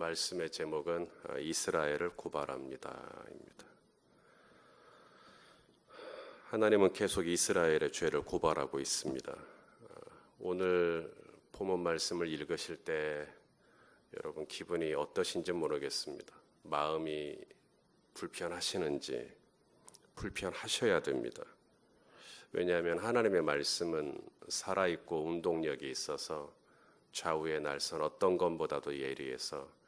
말씀의 제목은 어, 이스라엘을 고발합니다입니다. 하나님은 계속 이스라엘의 죄를 고발하고 있습니다. 어, 오늘 본문 말씀을 읽으실 때 여러분 기분이 어떠신지 모르겠습니다. 마음이 불편하시는지 불편하셔야 됩니다. 왜냐하면 하나님의 말씀은 살아있고 운동력이 있어서 좌우의 날선 어떤 것보다도 예리해서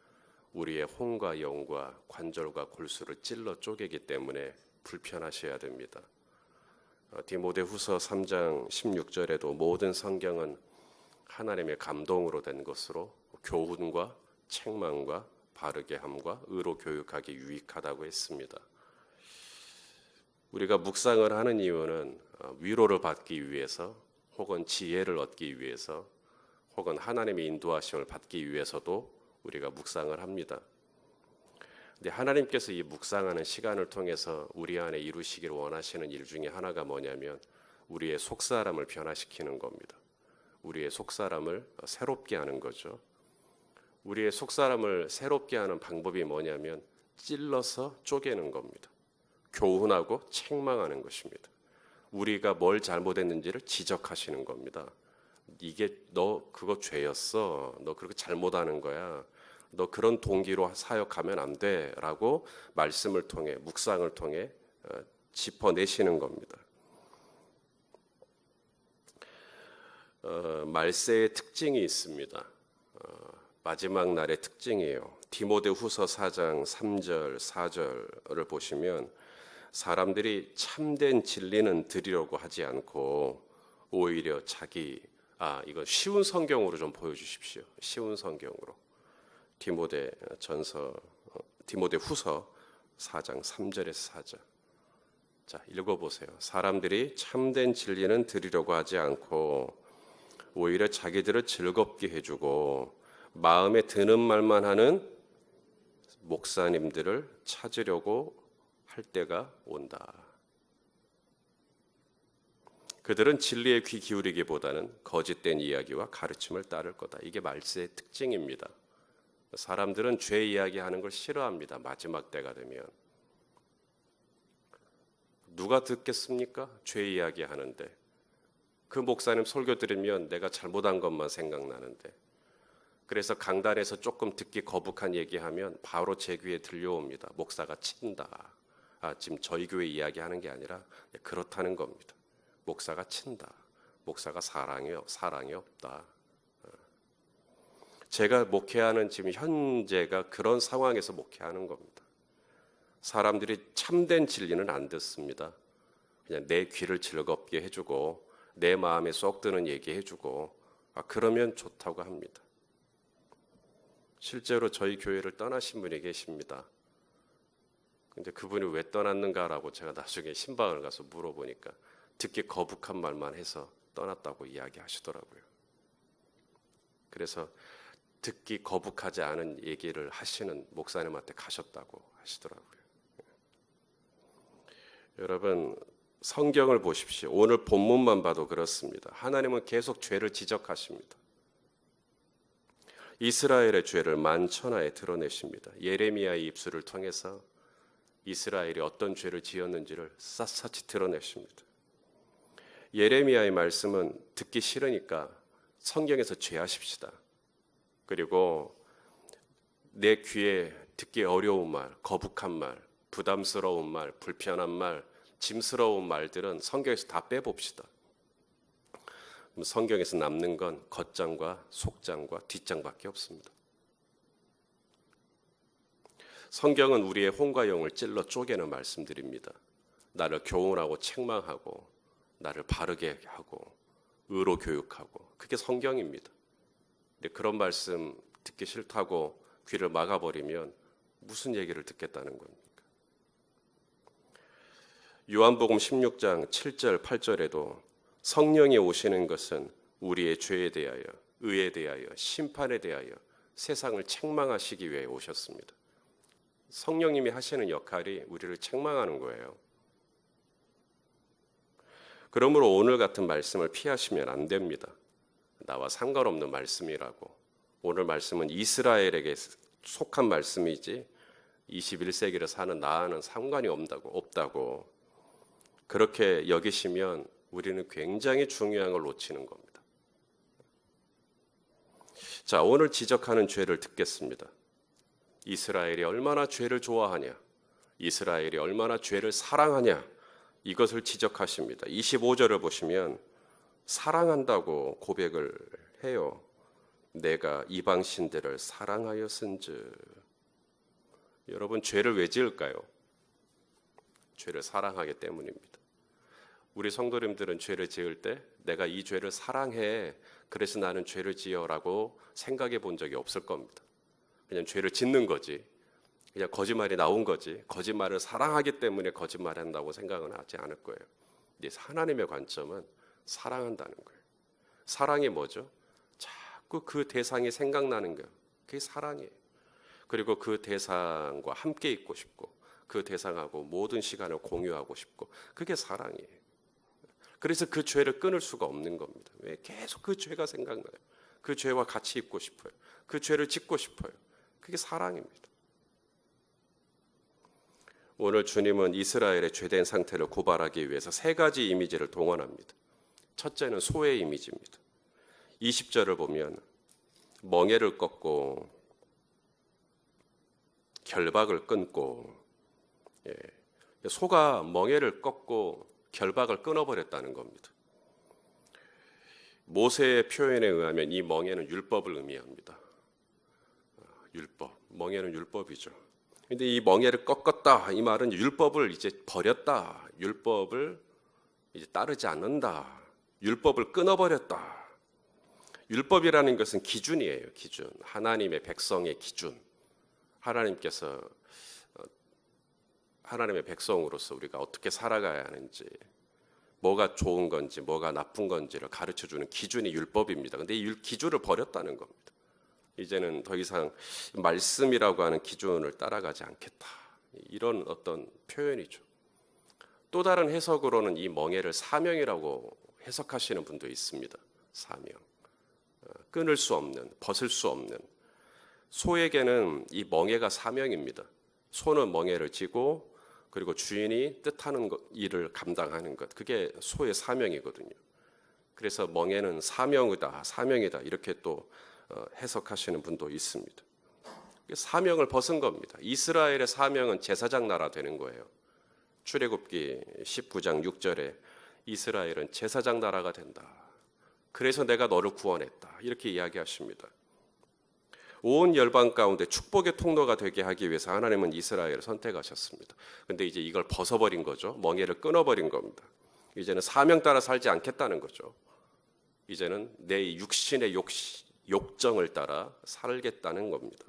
우리의 혼과 영과 관절과 골수를 찔러 쪼개기 때문에 불편하셔야 됩니다. 어, 디모데후서 3장 16절에도 모든 성경은 하나님의 감동으로 된 것으로 교훈과 책망과 바르게 함과 의로 교육하기 유익하다고 했습니다. 우리가 묵상을 하는 이유는 어, 위로를 받기 위해서 혹은 지혜를 얻기 위해서 혹은 하나님의 인도하심을 받기 위해서도 우리가 묵상을 합니다. 근데 하나님께서 이 묵상하는 시간을 통해서 우리 안에 이루시기를 원하시는 일 중에 하나가 뭐냐면 우리의 속사람을 변화시키는 겁니다. 우리의 속사람을 새롭게 하는 거죠. 우리의 속사람을 새롭게 하는 방법이 뭐냐면 찔러서 쪼개는 겁니다. 교훈하고 책망하는 것입니다. 우리가 뭘 잘못했는지를 지적하시는 겁니다. 이게 너 그거 죄였어. 너 그렇게 잘못하는 거야. 너 그런 동기로 사역하면 안 돼라고 말씀을 통해 묵상을 통해 어, 짚어내시는 겁니다. 어, 말세의 특징이 있습니다. 어, 마지막 날의 특징이에요. 디모데후서 4장 3절 4절을 보시면 사람들이 참된 진리는 드리려고 하지 않고 오히려 자기 아, 이거 쉬운 성경으로 좀 보여주십시오. 쉬운 성경으로. 디모데 전서, 어, 디모데 후서 4장 3절에서 4절. 자, 읽어 보세요. 사람들이 참된 진리는 드리려고 하지 않고 오히려 자기들을 즐겁게 해 주고 마음에 드는 말만 하는 목사님들을 찾으려고 할 때가 온다. 그들은 진리에 귀 기울이기보다는 거짓된 이야기와 가르침을 따를 거다. 이게 말세의 특징입니다. 사람들은 죄 이야기하는 걸 싫어합니다. 마지막 때가 되면 누가 듣겠습니까? 죄 이야기하는데 그 목사님 설교 들으면 내가 잘못한 것만 생각나는데 그래서 강단에서 조금 듣기 거북한 얘기하면 바로 제 귀에 들려옵니다. 목사가 친다. 아, 지금 저희 교회 이야기하는 게 아니라 그렇다는 겁니다. 목사가 친다. 목사가 사랑이 사랑이 없다. 어. 제가 목회하는 지금 현재가 그런 상황에서 목회하는 겁니다. 사람들이 참된 진리는 안 듣습니다. 그냥 내 귀를 즐겁게 해주고 내 마음에 쏙 드는 얘기 해주고 아, 그러면 좋다고 합니다. 실제로 저희 교회를 떠나신 분이 계십니다. 근데 그분이 왜 떠났는가라고 제가 나중에 신방을 가서 물어보니까 듣기 거북한 말만 해서 떠났다고 이야기하시더라고요. 그래서 듣기 거북하지 않은 얘기를 하시는 목사님한테 가셨다고 하시더라고요. 여러분 성경을 보십시오. 오늘 본문만 봐도 그렇습니다. 하나님은 계속 죄를 지적하십니다. 이스라엘의 죄를 만천하에 드러내십니다. 예레미야의 입술을 통해서 이스라엘이 어떤 죄를 지었는지를 샅샅이 드러내십니다. 예레미야의 말씀은 듣기 싫으니까 성경에서 죄하십시다. 그리고 내 귀에 듣기 어려운 말, 거북한 말, 부담스러운 말, 불편한 말, 짐스러운 말들은 성경에서 다 빼봅시다. 성경에서 남는 건 겉장과 속장과 뒷장밖에 없습니다. 성경은 우리의 혼과 영을 찔러 쪼개는 말씀들입니다. 나를 교훈하고 책망하고 나를 바르게 하고 의로 교육하고 그게 성경입니다. 그런 말씀 듣기 싫다고 귀를 막아버리면 무슨 얘기를 듣겠다는 겁니까? 요한복음 16장 7절 8절에도 성령이 오시는 것은 우리의 죄에 대하여 의에 대하여 심판에 대하여 세상을 책망하시기 위해 오셨습니다. 성령님이 하시는 역할이 우리를 책망하는 거예요. 그러므로 오늘 같은 말씀을 피하시면 안 됩니다. 나와 상관없는 말씀이라고. 오늘 말씀은 이스라엘에게 속한 말씀이지 21세기를 사는 나와는 상관이 없다고 없다고 그렇게 여기시면 우리는 굉장히 중요한 걸 놓치는 겁니다. 자, 오늘 지적하는 죄를 듣겠습니다. 이스라엘이 얼마나 죄를 좋아하냐? 이스라엘이 얼마나 죄를 사랑하냐? 이것을 지적하십니다. 25절을 보시면 사랑한다고 고백을 해요. 내가 이방 신들을 사랑하였은즉 여러분 죄를 왜 지을까요? 죄를 사랑하기 때문입니다. 우리 성도님들은 죄를 지을 때 내가 이 죄를 사랑해 그래서 나는 죄를 지어라고 생각해 본 적이 없을 겁니다. 그냥 죄를 짓는 거지. 그냥 거짓말이 나온 거지. 거짓말을 사랑하기 때문에 거짓말한다고 생각은 하지 않을 거예요. 근데 하나님의 관점은 사랑한다는 거예요. 사랑이 뭐죠? 자꾸 그 대상이 생각나는 거예요. 그게 사랑이에요. 그리고 그 대상과 함께 있고 싶고 그 대상하고 모든 시간을 공유하고 싶고 그게 사랑이에요. 그래서 그 죄를 끊을 수가 없는 겁니다. 왜 계속 그 죄가 생각나요? 그 죄와 같이 있고 싶어요. 그 죄를 짓고 싶어요. 그게 사랑입니다. 오늘 주님은 이스라엘의 죄된 상태를 고발하기 위해서 세 가지 이미지를 동원합니다. 첫째는 소의 이미지입니다. 20절을 보면 멍에를 꺾고 결박을 끊고 예, 소가 멍에를 꺾고 결박을 끊어버렸다는 겁니다. 모세의 표현에 의하면 이 멍에는 율법을 의미합니다. 아, 율법, 멍에는 율법이죠. 근데 이 멍에를 꺾었다 이 말은 율법을 이제 버렸다. 율법을 이제 따르지 않는다. 율법을 끊어버렸다. 율법이라는 것은 기준이에요. 기준. 하나님의 백성의 기준. 하나님께서 어, 하나님의 백성으로서 우리가 어떻게 살아가야 하는지, 뭐가 좋은 건지, 뭐가 나쁜 건지를 가르쳐 주는 기준이 율법입니다. 근데 이 기준을 버렸다는 겁니다. 이제는 더 이상 말씀이라고 하는 기준을 따라가지 않겠다. 이런 어떤 표현이죠. 또 다른 해석으로는 이 멍해를 사명이라고 해석하시는 분도 있습니다. 사명. 어, 끊을 수 없는, 벗을 수 없는. 소에게는 이 멍해가 사명입니다. 소는 멍해를 지고 그리고 주인이 뜻하는 것, 일을 감당하는 것. 그게 소의 사명이거든요. 그래서 멍해는 사명이다, 사명이다. 이렇게 또 어, 해석하시는 분도 있습니다. 사명을 벗은 겁니다. 이스라엘의 사명은 제사장 나라 되는 거예요. 출애굽기 19장 6절에 이스라엘은 제사장 나라가 된다. 그래서 내가 너를 구원했다. 이렇게 이야기하십니다. 온 열방 가운데 축복의 통로가 되게 하기 위해서 하나님은 이스라엘을 선택하셨습니다. 근데 이제 이걸 벗어버린 거죠. 멍에를 끊어버린 겁니다. 이제는 사명 따라 살지 않겠다는 거죠. 이제는 내 육신의 욕, 욕정을 따라 살겠다는 겁니다.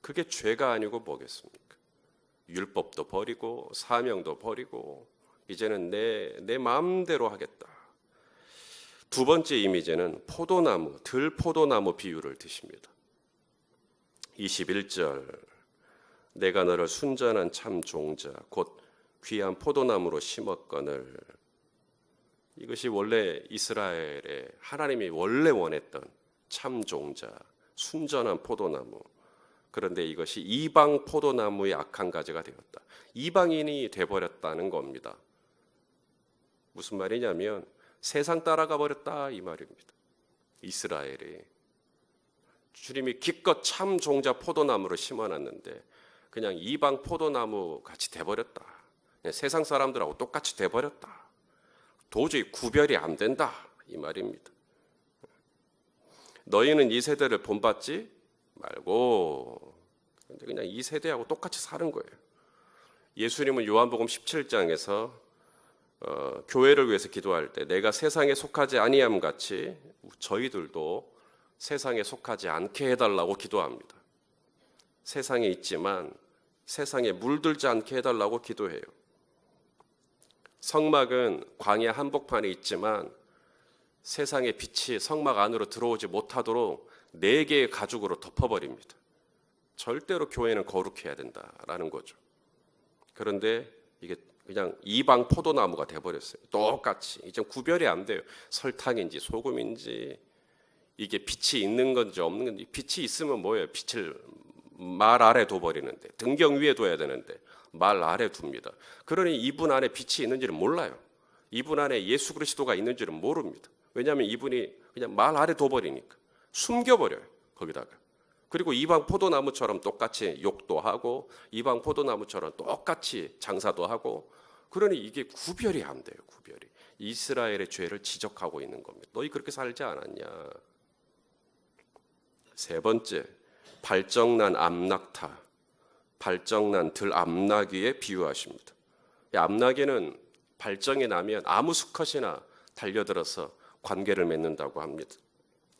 그게 죄가 아니고 뭐겠습니까? 율법도 버리고 사명도 버리고 이제는 내, 내 마음대로 하겠다. 두 번째 이미지는 포도나무, 들포도나무 비유를 드십니다. 21절 내가 너를 순전한 참 종자 곧 귀한 포도나무로 심었거늘 이것이 원래 이스라엘의 하나님이 원래 원했던 참 종자 순전한 포도나무 그런데 이것이 이방 포도나무의 악한 가지가 되었다. 이방인이 돼버렸다는 겁니다. 무슨 말이냐면 세상 따라가 버렸다 이 말입니다. 이스라엘이 주님이 기껏 참 종자 포도나무를 심어놨는데 그냥 이방 포도나무 같이 돼버렸다. 세상 사람들하고 똑같이 돼버렸다. 도저히 구별이 안 된다 이 말입니다. 너희는 이 세대를 본받지 말고 그냥 이 세대하고 똑같이 사는 거예요. 예수님은 요한복음 17장에서 어, 교회를 위해서 기도할 때 내가 세상에 속하지 아니함 같이 저희들도 세상에 속하지 않게 해달라고 기도합니다. 세상에 있지만 세상에 물들지 않게 해달라고 기도해요. 성막은 광야 한복판에 있지만 세상의 빛이 성막 안으로 들어오지 못하도록 네 개의 가죽으로 덮어버립니다. 절대로 교회는 거룩해야 된다라는 거죠. 그런데 이게 그냥 이방 포도나무가 돼버렸어요. 똑같이 이제 구별이 안 돼요. 설탕인지 소금인지 이게 빛이 있는 건지 없는 건지 빛이 있으면 뭐예요? 빛을 말 아래 둬버리는데 등경 위에 둬야 되는데 말 아래 둡니다. 그러니 이분 안에 빛이 있는지를 몰라요. 이분 안에 예수 그리스도가 있는지를 모릅니다. 왜냐하면 이분이 그냥 말 아래 둬버리니까 숨겨버려요. 거기다가. 그리고 이방 포도나무처럼 똑같이 욕도 하고 이방 포도나무처럼 똑같이 장사도 하고 그러니 이게 구별이 안 돼요. 구별이. 이스라엘의 죄를 지적하고 있는 겁니다. 너희 그렇게 살지 않았냐? 세 번째, 발정난 암낙타, 발정난 들 암나귀에 비유하십니다. 이 암나귀는 발정이 나면 아무 수컷이나 달려들어서 관계를 맺는다고 합니다.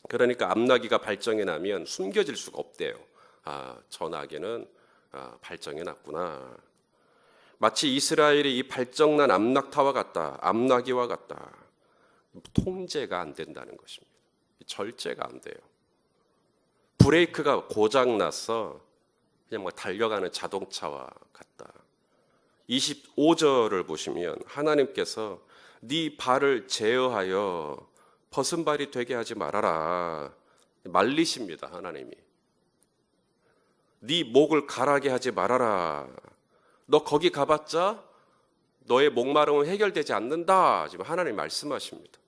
그러니까 암나귀가 발정이 나면 숨겨질 수가 없대요. 아, 저 나귀는 아, 발정이 났구나. 마치 이스라엘이 이 발정난 암낙타와 같다. 암나귀와 같다. 통제가 안 된다는 것입니다. 절제가 안 돼요. 브레이크가 고장 나서 그냥 뭐 달려가는 자동차와 같다. 25절을 보시면 하나님께서 네 발을 제어하여 벗은 발이 되게 하지 말아라. 말리십니다, 하나님이. 네 목을 가라게 하지 말아라. 너 거기 가봤자 너의 목마름은 해결되지 않는다. 지금 하나님 말씀하십니다.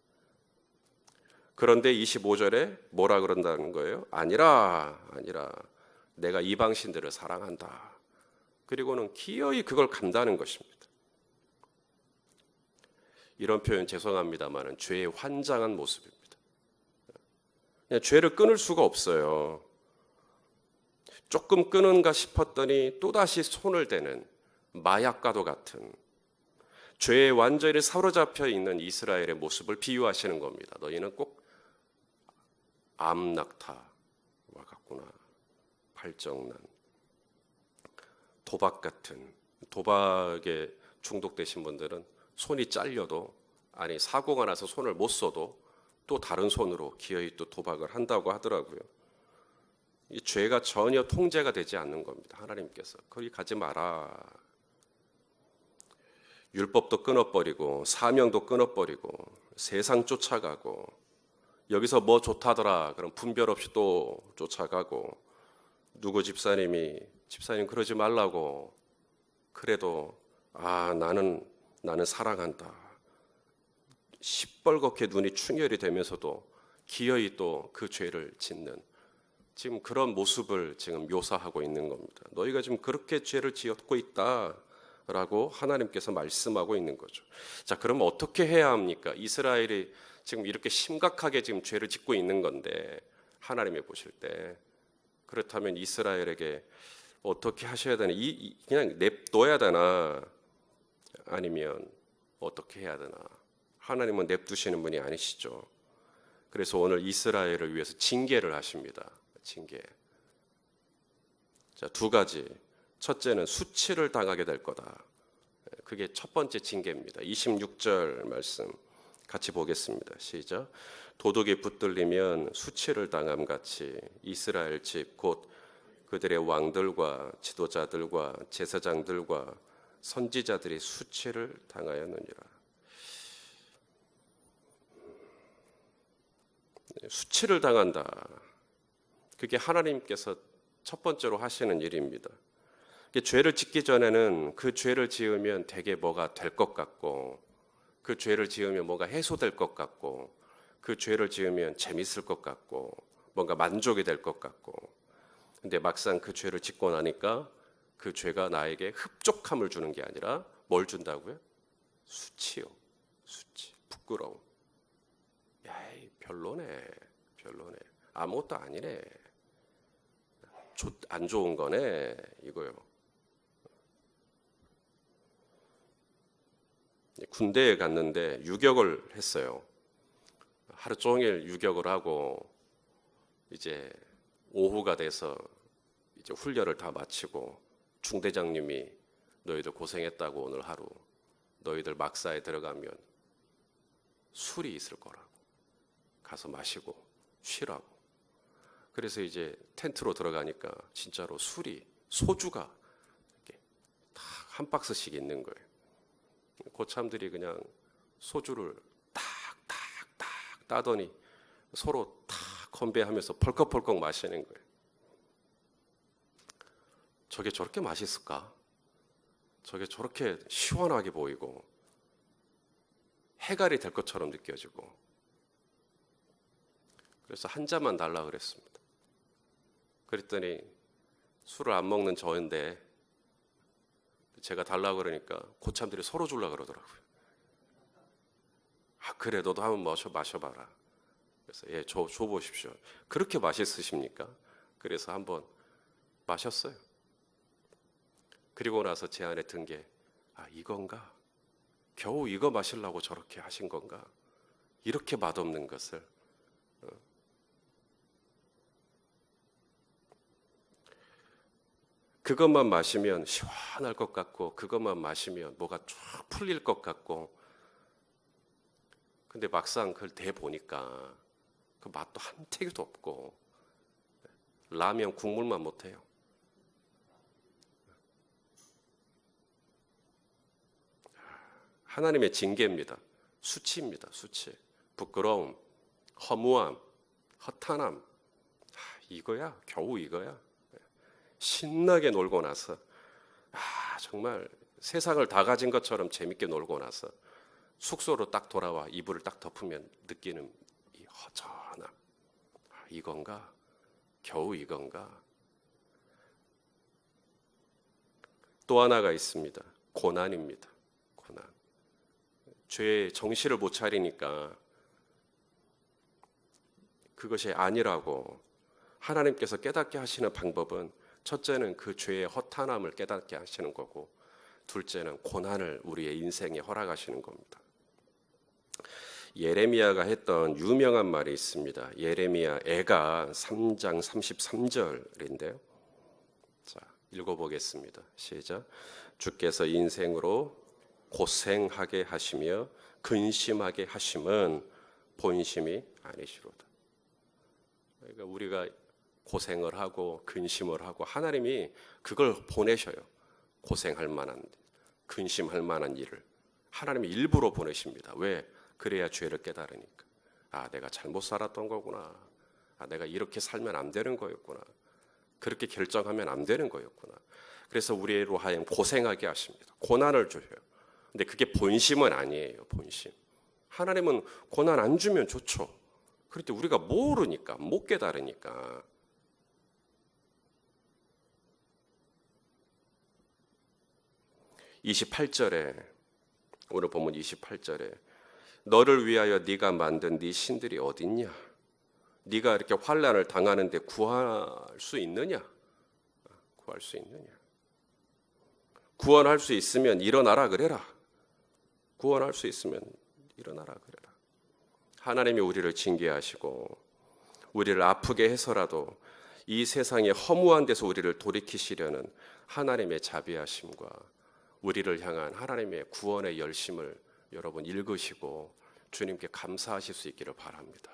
그런데 25절에 뭐라 그런다는 거예요? 아니라, 아니라. 내가 이방신들을 사랑한다. 그리고는 기어이 그걸 간다는 것입니다. 이런 표현 죄송합니다만은 죄의 환장한 모습입니다. 그냥 죄를 끊을 수가 없어요. 조금 끊은가 싶었더니 또다시 손을 대는 마약과도 같은 죄에 완전히 사로잡혀 있는 이스라엘의 모습을 비유하시는 겁니다. 너희는 꼭 암낙타와 같구나. 발정난 도박 같은 도박에 중독되신 분들은 손이 잘려도 아니 사고가 나서 손을 못 써도 또 다른 손으로 기어이 또 도박을 한다고 하더라고요. 이 죄가 전혀 통제가 되지 않는 겁니다. 하나님께서 거기 가지 마라. 율법도 끊어버리고 사명도 끊어버리고 세상 쫓아가고 여기서 뭐 좋다더라 그럼 분별 없이 또 쫓아가고 누구 집사님이 집사님 그러지 말라고 그래도 아 나는 나는 사랑한다 시뻘겋게 눈이 충혈이 되면서도 기어이 또 그 죄를 짓는 지금 그런 모습을 지금 묘사하고 있는 겁니다. 너희가 지금 그렇게 죄를 지었고 있다 라고 하나님께서 말씀하고 있는 거죠. 자, 그럼 어떻게 해야 합니까? 이스라엘이 지금 이렇게 심각하게 지금 죄를 짓고 있는 건데 하나님이 보실 때 그렇다면 이스라엘에게 어떻게 하셔야 되나? 이, 그냥 냅둬야 되나? 아니면 어떻게 해야 되나? 하나님은 냅두시는 분이 아니시죠. 그래서 오늘 이스라엘을 위해서 징계를 하십니다. 징계. 자, 두 가지. 첫째는 수치를 당하게 될 거다. 그게 첫 번째 징계입니다. 26절 말씀 같이 보겠습니다. 시작. 도둑이 붙들리면 수치를 당함 같이 이스라엘 집 곧 그들의 왕들과 지도자들과 제사장들과 선지자들이 수치를 당하였느니라. 수치를 당한다. 그게 하나님께서 첫 번째로 하시는 일입니다. 죄를 짓기 전에는 그 죄를 지으면 되게 뭐가 될 것 같고, 그 죄를 지으면 뭐가 해소될 것 같고, 그 죄를 지으면 재밌을 것 같고, 뭔가 만족이 될 것 같고, 근데 막상 그 죄를 짓고 나니까 그 죄가 나에게 흡족함을 주는 게 아니라 뭘 준다고요? 수치요. 수치. 부끄러움. 야이, 별로네. 별로네. 아무것도 아니네. 안 좋은 거네. 이거요. 군대에 갔는데 유격을 했어요. 하루 종일 유격을 하고 이제 오후가 돼서 이제 훈련을 다 마치고 중대장님이 너희들 고생했다고 오늘 하루 너희들 막사에 들어가면 술이 있을 거라고 가서 마시고 쉬라고 그래서 이제 텐트로 들어가니까 진짜로 술이 소주가 이렇게 한 박스씩 있는 거예요. 고참들이 그냥 소주를 딱딱딱 따더니 서로 탁 건배하면서 펄컥펄컥 마시는 거예요. 저게 저렇게 맛있을까? 저게 저렇게 시원하게 보이고 해갈이 될 것처럼 느껴지고 그래서 한 잔만 달라 그랬습니다. 그랬더니 술을 안 먹는 저인데 제가 달라 그러니까 고참들이 서로 줄라 그러더라고요. 아 그래 너도 한번 마셔 마셔봐라. 그래서 예, 줘, 줘 보십시오. 그렇게 맛있으십니까? 그래서 한번 마셨어요. 그리고 나서 제 안에 든 게 아 이건가? 겨우 이거 마시려고 저렇게 하신 건가? 이렇게 맛없는 것을 어. 그것만 마시면 시원할 것 같고 그것만 마시면 뭐가 쫙 풀릴 것 같고 근데 막상 그걸 대 보니까 그 맛도 한 태기도 없고 라면 국물만 못해요. 하나님의 징계입니다. 수치입니다. 수치. 부끄러움, 허무함, 허탄함. 이거야. 겨우 이거야. 신나게 놀고 나서 아, 정말 세상을 다 가진 것처럼 재밌게 놀고 나서 숙소로 딱 돌아와 이불을 딱 덮으면 느끼는 이 허전함. 아, 이건가? 겨우 이건가? 또 하나가 있습니다. 고난입니다. 고난. 죄의 정신을 못 차리니까 그것이 아니라고 하나님께서 깨닫게 하시는 방법은 첫째는 그 죄의 허탄함을 깨닫게 하시는 거고 둘째는 고난을 우리의 인생에 허락하시는 겁니다. 예레미야가 했던 유명한 말이 있습니다. 예레미야 애가 3장 33절인데요. 자, 읽어보겠습니다. 시작. 주께서 인생으로 고생하게 하시며 근심하게 하심은 본심이 아니시로다. 그러니까 우리가 고생을 하고 근심을 하고 하나님이 그걸 보내셔요. 고생할 만한 근심할 만한 일을 하나님이 일부러 보내십니다. 왜? 그래야 죄를 깨달으니까. 아, 내가 잘못 살았던 거구나. 아, 내가 이렇게 살면 안 되는 거였구나. 그렇게 결정하면 안 되는 거였구나. 그래서 우리로 하여금 고생하게 하십니다. 고난을 주셔요. 근데 그게 본심은 아니에요. 본심. 하나님은 고난 안 주면 좋죠. 그런데 우리가 모르니까 못 깨달으니까 28절에 오늘 본문 28절에 너를 위하여 네가 만든 네 신들이 어딨냐? 네가 이렇게 환란을 당하는데 구할 수 있느냐? 구할 수 있느냐? 구원할 수 있으면 일어나라 그래라. 구원할 수 있으면 일어나라 그래라. 하나님이 우리를 징계하시고 우리를 아프게 해서라도 이 세상의 허무한 데서 우리를 돌이키시려는 하나님의 자비하심과 우리를 향한 하나님의 구원의 열심을 여러분 읽으시고 주님께 감사하실 수 있기를 바랍니다.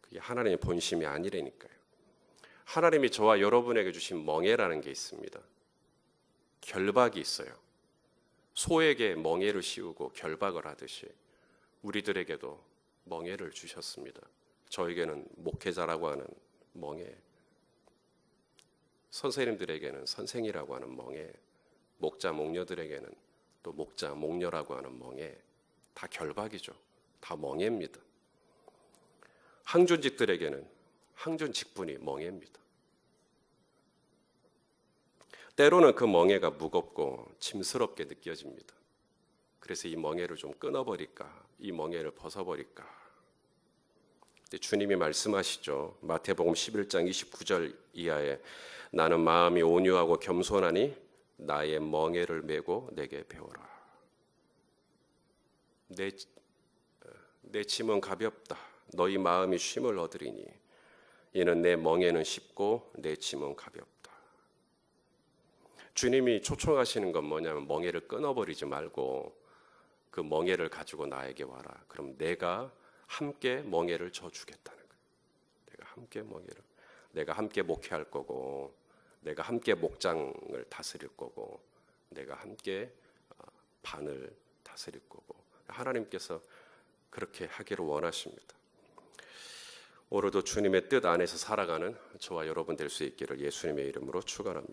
그게 하나님의 본심이 아니라니까요. 하나님이 저와 여러분에게 주신 멍해라는 게 있습니다. 결박이 있어요. 소에게 멍해를 씌우고 결박을 하듯이 우리들에게도 멍해를 주셨습니다. 저에게는 목회자라고 하는 멍해, 선생님들에게는 선생이라고 하는 멍해, 목자 목녀들에게는 또 목자 목녀라고 하는 멍해, 다 결박이죠. 다 멍해입니다. 항존직들에게는 항존 직분이 멍해입니다. 때로는 그 멍해가 무겁고 짐스럽게 느껴집니다. 그래서 이 멍해를 좀 끊어버릴까, 이 멍해를 벗어버릴까. 주님이 말씀하시죠. 마태복음 11장 29절 이하에 나는 마음이 온유하고 겸손하니 나의 멍에를 메고 내게 배워라. 내, 내 짐은 가볍다. 너희 마음이 쉼을 얻으리니 이는 내 멍에는 쉽고 내 짐은 가볍다. 주님이 초청하시는 건 뭐냐면 멍에를 끊어버리지 말고 그 멍에를 가지고 나에게 와라. 그럼 내가 함께 멍에를 져 주겠다는 거예요. 내가 함께 멍에를 내가 함께 목회할 거고 내가 함께 목장을 다스릴 거고 내가 함께 어, 반을 다스릴 거고 하나님께서 그렇게 하기를 원하십니다. 오늘도 주님의 뜻 안에서 살아가는 저와 여러분 될 수 있기를 예수님의 이름으로 축원합니다.